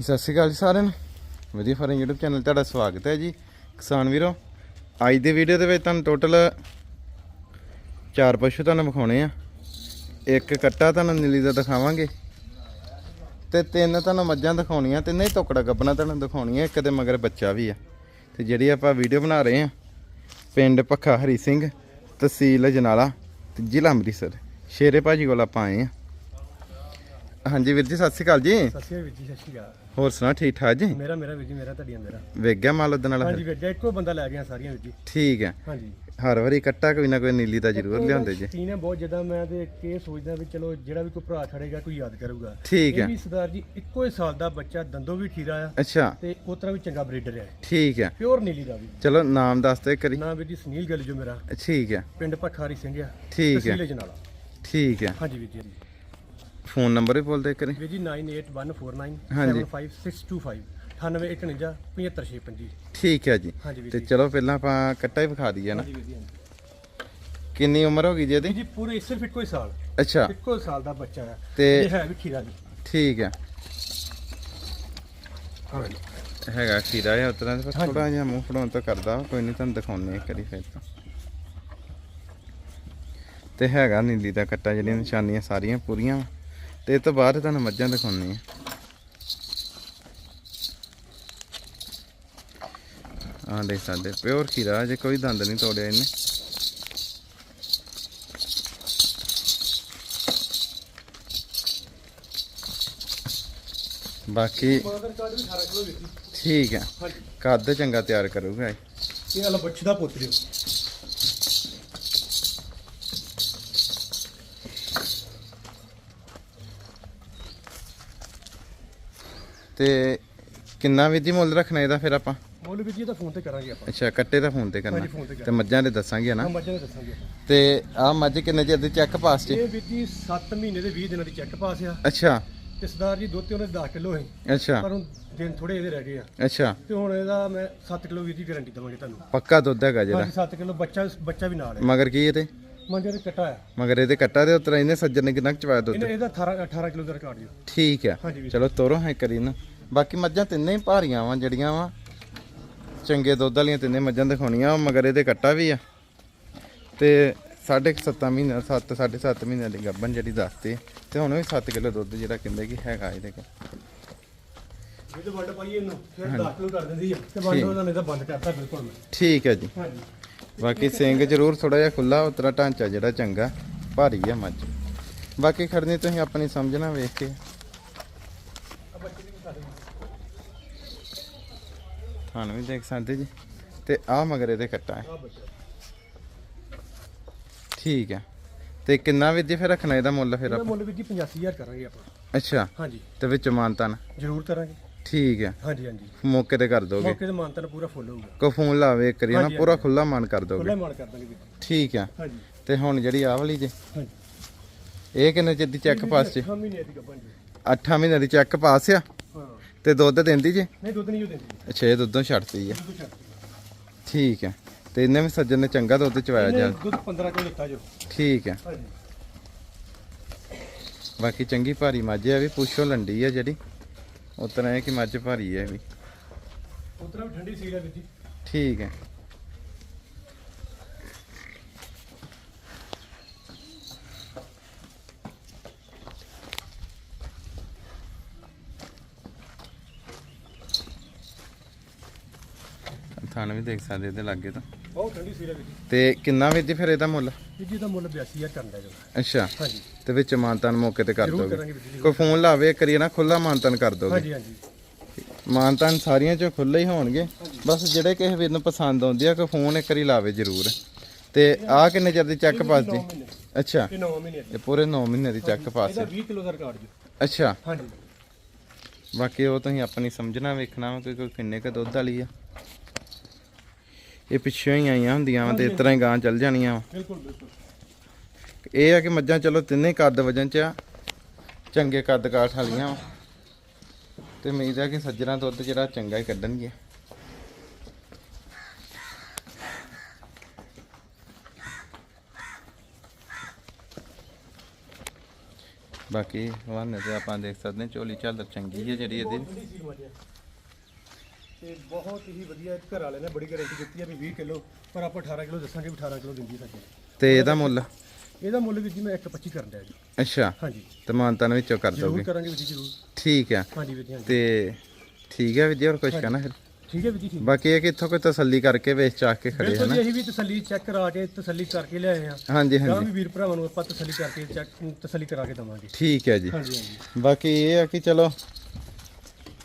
ਸਤਿ ਸ਼੍ਰੀ ਅਕਾਲ ਜੀ ਸਾਰਿਆਂ ਨੂੰ। ਵਧੀਆ ਫਾਰਮ YouTube ਚੈਨਲ ਤੁਹਾਡਾ ਸਵਾਗਤ ਹੈ ਜੀ। ਕਿਸਾਨ ਵੀਰੋ, ਅੱਜ ਦੀ ਵੀਡੀਓ ਦੇ ਵਿੱਚ ਤੁਹਾਨੂੰ ਟੋਟਲ ਚਾਰ ਪਸ਼ੂ ਤੁਹਾਨੂੰ ਵਿਖਾਉਣੇ ਆ। ਇੱਕ ਕੱਟਾ ਤੁਹਾਨੂੰ ਨੀਲੀ ਦਾ ਦਿਖਾਵਾਂਗੇ ਤੇ ਤਿੰਨ ਤੁਹਾਨੂੰ ਮੱਝਾਂ ਦਿਖਾਉਣੀਆਂ, ਤਿੰਨੇ ਹੀ ਟੋਕੜਾ ਗੱਬਣਾ ਤੁਹਾਨੂੰ ਦਿਖਾਉਣੀਆਂ, ਇੱਕ ਦੇ ਮਗਰ ਬੱਚਾ ਵੀ ਆ। ਤੇ ਜਿਹੜੀ ਆਪਾਂ ਵੀਡੀਓ ਬਣਾ ਰਹੇ ਆ, ਪਿੰਡ ਪੱਖਾ ਹਰੀ ਸਿੰਘ, ਤਹਿਸੀਲ ਜਨਾਲਾ, ਤੇ ਜ਼ਿਲ੍ਹਾ ਅੰਮ੍ਰਿਤਸਰ। ਸ਼ੇਰੇ ਭਾਜੀ ਕੋਲ ਆਪਾਂ ਆਏ ਆ। ਹਾਂਜੀ ਵੀਰ ਜੀ ਸਤਿ ਸ਼੍ਰੀ ਅਕਾਲ ਜੀ। ਸਤਿ ਸ਼੍ਰੀ ਅਕਾਲ ਵੀਰ ਜੀ ਸਤਿ ਸ਼੍ਰੀ ਅਕਾਲ। ਹੋਰ ਸੁਣਾ ਠੀਕ ਠਾਕ ਜੀ? ਮੇਰਾ ਮੇਰਾ ਵੀਰ ਜੀ ਮੇਰਾ ਤੁਹਾਡੀਆਂ ਮੇਰਾ। ਵੇਖ ਗਿਆ ਮਾਲ ਉਹਦੇ ਨਾਲ ਹਾਂਜੀ? ਵੀਰ ਜੀ ਇੱਕੋ ਬੰਦਾ ਲੈ ਗਿਆ ਸਾਰੀਆਂ ਵੀਰ ਜੀ। ਠੀਕ ਹੈ। ਹਾਂਜੀ। ਹਰ ਵਾਰੀ ਕੱਟਾ ਕੋਈ ਨਾ ਕੋਈ ਨੀਲੀ ਦਾ ਜ਼ਰੂਰ ਲਿਆਉਂਦੇ ਜੀ। ਸੀਨ ਹੈ ਬਹੁਤ ਜ਼ਿਆਦਾ ਮੈਂ ਤੇ ਇਹ ਸੋਚਦਾ ਵੀ ਚਲੋ ਜਿਹੜਾ ਵੀ ਕੋਈ ਭਰਾ ਖੜੇਗਾ ਕੋਈ ਯਾਦ ਕਰੂਗਾ। ਠੀਕ ਇਹ ਹੈ। ਵੀ ਸਰਦਾਰ ਜੀ ਇੱਕੋ ਹੀ ਸਾਲ ਦਾ ਬੱਚਾ ਦੰਦੋਂ ਵੀ ਠੀਰਾ ਆ ਅੱਛਾ। ਤੇ ਉਸ ਤਰ੍ਹਾਂ ਵੀ ਚੰਗਾ ਬਰੀਡਰ ਹੈ। ਠੀਕ ਹੈ। ਪਿਓਰ ਨੀਲੀ ਦਾ ਵੀ। ਚਲੋ ਨਾਮ ਦੱਸ ਦੇ ਕਰੀ ਨਾਮ ਵੀਰ ਜੀ ਸੁਨੀਲ ਗੱਲ ਜੋ ਮੇਰਾ। ਠੀਕ ਹੈ। ਪਿੰਡ ਪਖਾਰੀ ਸਿੰਘ ਆ। ਠੀਕ ਹੈ। ਤਹਿਸੀਲ ਜਨਾਲਾ। ਠੀਕ ਹੈ। ਹਾਂਜੀ ਵੀਰ ਜੀ ਫੋਨ ਨੰਬਰ ਵੀ ਬੋਲ ਦੇ ਕਰੀ ਵੀਰ ਜੀ 9814975625 ਹਾਂਜੀ। 98159 75655 ਠੀਕ ਹੈ ਜੀ। ਹਾਂਜੀ ਵੀਰ ਤੇ ਜੀ। ਚਲੋ ਪਹਿਲਾਂ ਆਪਾਂ ਕੱਟਾ ਹੀ ਵਿਖਾ ਦਈਏ ਨਾ। ਹਾਂਜੀ ਵੀਰ ਜੀ ਹਾਂਜੀ। ਕਿੰਨੀ ਉਮਰ ਹੋ ਗਈ ਜੀ ਵੀਰ ਇਹਦੀ ਜੀ ਪੂਰੇ ਸਿਰਫ ਇੱਕੋ ਹੀ ਸਾਲ। ਅੱਛਾ। ਇੱਕੋ ਸਾਲ ਦਾ ਬੱਚਾ ਹੈ। ਤੇ- ਇਹ ਹੈ ਵੀ ਖੀਰਾ ਜੀ। ਠੀਕ ਹੈ। ਹਾਂਜੀ ਹੈਗਾ ਖੀਰਾ ਹੈ ਉਤਰਾ ਹਾਂਜੀ। ਥੋੜਾ ਜਿਹਾ ਮੂੰਹ ਫੜਾਉਣ ਤੋਂ ਕਰਦਾ। ਵਾ, ਕੋਈ ਨਹੀਂ ਤੁਹਾਨੂੰ ਦਿਖਾਉਣੇ ਇੱਕ ਵਾਰੀ ਫਿਰ ਤਾਂ। ਤੇ ਹੈਗਾ ਨੀਲੀ ਦਾ ਕੱਟਾ ਜਿਹੜੀਆਂ ਨਿਸ਼ਾਨੀਆਂ ਸਾਰੀਆਂ ਪੂਰੀਆਂ। ਵਾਂ। ਤੇ ਇਹ ਤੋਂ ਬਾਅਦ ਤੁਹਾਨੂੰ ਮੱਝਾਂ ਦਿਖਾਉਣੀਆਂ ਆ ਦੇਖ ਸਕਦੇ ਪਿਓਰ ਖੀਰਾ ਜੇ ਕੋਈ ਦੰਦ ਨਹੀਂ ਤੋੜਿਆ ਇਹਨੇ। ਬਾਕੀ ਠੀਕ ਹੈ, ਕੱਦ ਚੰਗਾ ਤਿਆਰ ਕਰੂਗਾ ਇਹ। ਇਹ ਵਾਲਾ ਬੱਚੇ ਦਾ ਪੁੱਤ ਲਿਓ ਤੇ ਕਿੰਨਾ ਵੀ ਦੀ ਮੁੱਲ ਰੱਖਣਾ ਇਹਦਾ ਫਿਰ ਆਪਾਂ? ਮੁੱਲ ਵੀ ਜੀ ਫੋਨ ਤੇ ਕਰਾਂਗੇ ਆਪਾਂ। ਅੱਛਾ ਕੱਟੇ ਦਾ ਫੋਨ ਤੇ ਕਰਨਾ। ਹਾਂਜੀ, phone ਤੇ ਤੇ ਮੱਝਾਂ ਦੇ ਦੱਸਾਂਗੇ ਨਾ ਮੱਝਾਂ ਦੇ ਦੱਸਾਂਗੇ। ਤੇ ਆਹ ਮੱਝ ਕਿੰਨੇ ਚਿਰ ਦੀ ਚੈੱਕ ਪਾਸ ਚ ਇਹ ਵੀ ਜੀ 7 ਮਹੀਨੇ ਦੇ 20 ਦਿਨਾਂ ਦੀ ਚੈੱਕ ਪਾਸ ਆ। ਅੱਛਾ। ਤੇ ਸਰਦਾਰ ਜੀ ਦੁੱਧ ਤੇ ਉਹਨੇ 10 ਕਿਲੋ ਹੈ ਅੱਛਾ। ਪਰ ਹੁਣ ਦਿਨ ਥੋੜੇ ਇਹਦੇ ਰਹਿ ਗਏ ਆ। ਅੱਛਾ। ਤੇ ਹੁਣ ਇਹਦਾ ਮੈਂ 7 ਕਿਲੋ ਵੀਰ ਦੀ ਗਾਰੰਟੀ ਦਵਾਂਗੇ ਤੁਹਾਨੂੰ। ਪੱਕਾ ਦੁੱਧ ਹੈਗਾ ਜਿਹੜਾ। ਹਾਂਜੀ 7 ਕਿਲੋ ਬੱਚਾ ਬੱਚਾ ਵੀ ਨਾਲ ਹੈ। ਮਗਰ ਕੀ ਇਹਦੇ? ਮੰਜੇ ਦੇ ਕੱਟਾ ਆ। ਮਗਰ ਇਹਦੇ ਕੱਟਾ ਦੇ ਉਤਰਾ ਇਹਨੇ ਸੱਜਣ ਨੇ ਕਿੰਨਾ ਕੁ ਚਵਾਇਆ ਦੁੱਧ? ਇਹਨੇ ਇਹਦਾ 18 18 ਕਿਲੋ ਦਾ ਰਿਕਾਰਡ ਜੀ। ਠੀਕ ਹਾਂਜੀ ਵੀਰ। ਚਲੋ ਤੋਰੋ ਹੈ ਕਰੀ ਨਾ ਬਾਕੀ ਮੱਝਾਂ ਤਿੰਨੇ ਹੀ ਭਾਰੀਆਂ ਵਾਂ ਜਿਹੜੀਆਂ ਵਾ। ਚੰਗੇ ਦੁੱਧ ਵਾਲੀਆਂ ਤਿੰਨੇ ਮੱਝਾਂ ਦਿਖਾਉਣੀਆਂ ਵਾ, ਮਗਰ ਇਹਦੇ ਕੱਟਾ ਵੀ ਆ। ਤੇ ਸਾਢੇ 7 ਮਹੀਨੇ 7 7.5 ਮਹੀਨੇ ਦੀ ਗੱਭਣ ਜਿਹੜੀ ਦੱਸਦੇ ਤੇ ਹੁਣ ਵੀ 7 ਕਿਲੋ ਦੁੱਧ ਜਿਹੜਾ ਕਹਿੰਦੇ ਕਿ ਹੈਗਾ ਇਹਦੇ ਕੋਲ। ਤੇ ਵੰਡ ਪਾਈਏ ਇਹਨੂੰ ਫਿਰ 10 ਕਿਲੋ ਕਰ ਦਿੰਦੀ ਆ। ਤੇ ਵੰਡ ਉਹਨਾਂ ਨੇ ਤਾਂ ਬੰਦ ਕਰਤਾ ਬਿਲਕੁਲ ਮੈਂ। ਠੀਕ ਹੈ ਜੀ। ਹਾਂਜੀ। ਬਾਕੀ ਸਿੰਘ ਜ਼ਰੂਰ ਥੋੜਾ ਜਿਹਾ ਖੁੱਲਾ ਉਤਰਾ ਢਾਂਚਾ ਜਿਹੜਾ ਚੰਗਾ ਭਾਰੀ ਆ ਮੱਝ। ਬਾਕੀ ਖੜਨੀ ਤੁਸੀਂ ਆਪਣੀ ਸਮਝਣਾ ਵੇਖ ਕੇ। ਆ ਤੁਹਾਨੂੰ ਵੀ ਦੇਖ ਸਕਦੇ ਜੀ। ਤੇ ਆਹ ਮਗਰ ਇਹਦੇ ਕੱਟਾ ਹੈ। ਆ ਠੀਕ ਹੈ ਤੇ ਕਿੰਨਾ ਵੀ ਜੀ ਫਿਰ ਰੱਖਣਾ ਇਹਦਾ ਮੁੱਲ ਫਿਰ ਆਪਾਂ? ਮੁੱਲ ਵੀ ਜੀ 85000 ਕਰਾਂਗੇ ਆਪਾਂ। ਅੱਛਾ। ਹਾਂਜੀ। ਤੇ ਵਿੱਚ ਮਾਨਤਨ? ਜ਼ਰੂਰ ਕਰਾਂਗੇ। ਠੀਕ ਹੈ। ਹਾਂਜੀ ਹਾਂਜੀ। ਮੌਕੇ ਤੇ ਕਰ ਦੋਗੇ? ਮੌਕੇ ਤੇ ਮਾਨਤਨ ਪੂਰਾ ਫੁੱਲ ਹੋਊਗਾ। ਕੋ ਫੋਨ ਲਾਵੇ ਇੱਕ ਵਾਰੀ ਨਾ ਹਾਂਜੀ, ਪੂਰਾ ਹਾਂਜੀ। ਖੁੱਲਾ ਮਨ ਕਰ ਖੁੱਲਾ ਦੋਗੇ ਮਾਨ ਕਰ ਦਾਂਗੇ ਵੀਰ ਜੀ। ਠੀਕ ਹੈ। ਹਾਂਜੀ। ਤੇ ਹੁਣ ਜਿਹੜੀ ਆਹ ਵਾਲੀ ਜੇ? ਹਾਂਜੀ। ਇਹ ਕਿੰਨੇ ਚਿਰ ਦੀ ਚੈੱਕ ਪਾਸ ਚ 6 ਮਹੀਨੇ ਦੀ ਗੱਭਣ ਜੀ। 8 ਮਹੀਨੇ ਦੀ ਚੈੱਕ ਪਾਸ ਆ? ਹਾਂ। ਤੇ ਦੁੱਧ ਦਿੰਦੀ ਜੇ? ਨਹੀਂ ਦੁੱਧ ਨਹੀਂ ਉਹ ਦਿੰਦੀ। ਅੱਛਾ ਇਹ ਦੁੱਧੋਂ ਛੱਡਤੀ ਆ। ਦੁੱਧ ਛੱਡ ਠੀਕ ਹੈ। ਤੇ ਇਹਨੇ ਵੀ ਸੱਜਣ ਨੇ ਚੰਗਾ ਦੁੱਧ ਚਵਾਇਆ ਇਹਨੇ ਜਾ ਦੁੱਧ 15 ਕਿਲੋ ਦਿੱਤਾ ਜੋ। ਠੀਕ ਹੈ। ਹਾਂਜੀ। ਬਾਕੀ ਚੰਗੀ ਭਾਰੀ ਮੱਝ ਆ ਵੀ ਪੁੱਛੋ ਲੰਡੀ ਆ ਜਿਹੜੀ। ਉਤਰਾ ਹੈ ਕਿ ਮੱਝ ਭਾਰੀ ਹੈ ਵੀ। ਉਤਰਾ ਵੀ ਠੰਡੀ ਸੀਲ ਹੈ ਵੀਰ ਜੀ। ਠੀਕ ਹੈ। ਥਾਣ ਵੀ ਦੇਖ ਸਕਦੇ ਇਹਦੇ ਲਾਗੇ ਤਾਂ। ਬਹੁਤ ਠੰਡੀ ਵੀਰ ਜੀ ਤੇ ਕਿੰਨਾ ਵੀ ਜੀ ਫਿਰ ਇਹਦਾ ਮੁੱਲ? ਵੀਰ ਜੀ ਦਾ ਮੁੱਲ 82000 ਕਰਦਾ ਜੋ ਅੱਛਾ। ਹਾਂਜੀ। ਤੇ ਵਿੱਚ ਮਾਨਤਨ ਮੌਕੇ ਤੇ ਕਰ ਜ਼ਰੂਰ ਦੋਗੇ। ਕਰਾਂਗੇ ਵੀਰ ਜੀ ਕੋਈ ਫੋਨ ਲਾਵੇ ਕਰੀਏ ਨਾ ਖੁੱਲਾ ਮਾਨਤਨ ਕਰ ਦੋਗੇ। ਹਾਂਜੀ ਹਾਂਜੀ। ਮਾਨਤਨ ਸਾਰੀਆਂ ਚੋਂ ਖੁੱਲੇ ਹੀ ਹੋਣਗੇ। ਬਸ ਜਿਹੜੇ ਕਿਸੇ ਵੀਰ ਨੂੰ ਪਸੰਦ ਆਉਂਦੀ ਆ ਕੋਈ ਫੋਨ ਇੱਕ ਵਾਰੀ ਲਾਵੇ ਜ਼ਰੂਰ। ਤੇ ਆਹ ਕਿੰਨੇ ਚਿਰ ਦੀ ਚੈੱਕ ਪਾਸ ਦੀ ਮਹੀਨੇ। ਅੱਛਾ। ਇਹ 9 ਮਹੀਨੇ ਦੀ। ਇਹ ਪੂਰੇ 9 ਮਹੀਨੇ ਦੀ ਚੈੱਕ ਪਾਸ ਇਹਦਾ ਹੈ। 20 ਕਿਲੋ ਦਾ ਰਿਕਾਰਡ ਜੋ। ਅੱਛਾ। ਹਾਂਜੀ। ਬਾਕੀ ਉਹ ਤੁਸੀਂ ਆਪਣੀ ਸਮਝਣਾ ਵੇਖਣਾ ਵਾ ਕਿ ਕੋਈ ਕਿੰਨੇ ਕ ਦੁੱਧ ਵਾਲੀ ਆ। ਇਹ ਪਿੱਛੋਂ ਹੀ ਆਈਆਂ ਹੁੰਦੀਆਂ ਵਾ ਤੇ ਇਸ ਤਰ੍ਹਾਂ ਹੀ ਗਾਂ ਚੱਲ ਜਾਣੀਆਂ ਵਾ। ਬਿਲਕੁਲ ਬਿਲਕੁਲ। ਇਹ ਆ ਕਿ ਮੱਝਾਂ ਚਲੋ ਤਿੰਨੇ ਕੱਦ ਵਜਨ ਚ ਆ ਚੰਗੇ ਕੱਦ ਕਾਠ ਵਾਲੀਆਂ ਵਾ। ਤੇ ਉਮੀਦ ਹੈ ਕਿ ਸੱਜਣਾ ਦੁੱਧ ਜਿਹੜਾ ਚੰਗਾ ਹੀ ਕੱਢਣਗੇ। ਬਾਕੀ ਵਾਹਨੇ ਤੇ ਆਪਾਂ ਦੇਖ ਸਕਦੇ ਹਾਂ ਝੋਲੀ ਝਾਲਰ ਚੰਗੀ ਹੈ ਜਿਹੜੀ ਇਹਦੀ ਬਹੁਤ ਠੰਡੀ ਸੀਲ ਮੱਝ ਹੈ ਤੇ ਬਹੁਤ ਹੀ ਵਧੀਆ ਘਰ ਵਾਲੇ ਨੇ ਬੜੀ ਗਾਰੰਟੀ ਦਿੱਤੀ ਹੈ ਵੀ 20 ਕਿਲੋ ਪਰ ਆਪਾਂ 18 ਕਿਲੋ ਦੱਸਾਂਗੇ ਵੀ 18 ਕਿਲੋ ਦਿੰਦੀ ਸਾਡੇ ਤੇ ਇਹਦਾ ਮੁੱਲ? ਇਹਦਾ ਮੁੱਲ ਵੀ ਜੀ ਮੈਂ 1.25 ਕਰਨ ਦਿਆ ਜੀ। ਅੱਛਾ। ਹਾਂਜੀ। ਤੇ ਮਾਨਤਾਨ ਵਿੱਚੋਂ ਕਰ ਜ਼ਰੂਰ ਦੋਗੇ? ਕਰਾਂਗੇ ਵੀਰ ਜੀ ਜ਼ਰੂਰ। ਠੀਕ ਆ। ਹਾਂਜੀ ਵੀਰ ਜੀ ਹਾਂਜੀ। ਤੇ ਠੀਕ ਹੈ ਵੀਰ ਜੀ ਹੋਰ ਕੁਝ ਕਹਿਣਾ ਫਿਰ? ਠੀਕ ਹੈ ਵੀਰ ਜੀ ਠੀਕ ਬਾਕੀ ਇਹ ਕਿ ਇੱਥੋਂ ਕੋਈ ਤਸੱਲੀ ਕਰਕੇ ਵੇਚ ਚਾਕ ਕੇ ਖੜੇ ਬਿਲਕੁਲ ਹਨ ਜੀ ਅਸੀਂ ਵੀ ਤਸੱਲੀ ਚੈੱਕ ਕਰਾ ਕੇ ਤਸੱਲੀ ਕਰਕੇ ਲਿਆਏ ਆ। ਹਾਂਜੀ ਤਾਂ ਹਾਂਜੀ ਵੀ ਵੀਰ ਭਰਾਵਾਂ ਨੂੰ ਆਪਾਂ ਤਸੱਲੀ ਕਰਕੇ ਚੈੱਕ ਤਸੱਲੀ ਕਰਾ ਕੇ ਦਵਾਂਗੇ। ਠੀਕ ਹੈ ਜੀ। ਹਾਂਜੀ ਹਾਂਜੀ। ਬਾਕੀ ਇਹ ਆ ਕਿ ਚਲੋ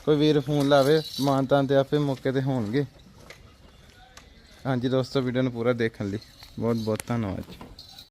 ਕੋਈ ਵੀਰ ਫੋਨ ਲਾਵੇ, ਮਾਨਤਾਨ ਤੇ ਆਪੇ ਮੌਕੇ ਤੇ ਹੋਣਗੇ। ਹਾਂਜੀ ਦੋਸਤੋ ਵੀਡੀਓ ਨੂੰ ਪੂਰਾ ਦੇਖਣ ਲਈ ਬਹੁਤ ਬਹੁਤ ਧੰਨਵਾਦ ਜੀ।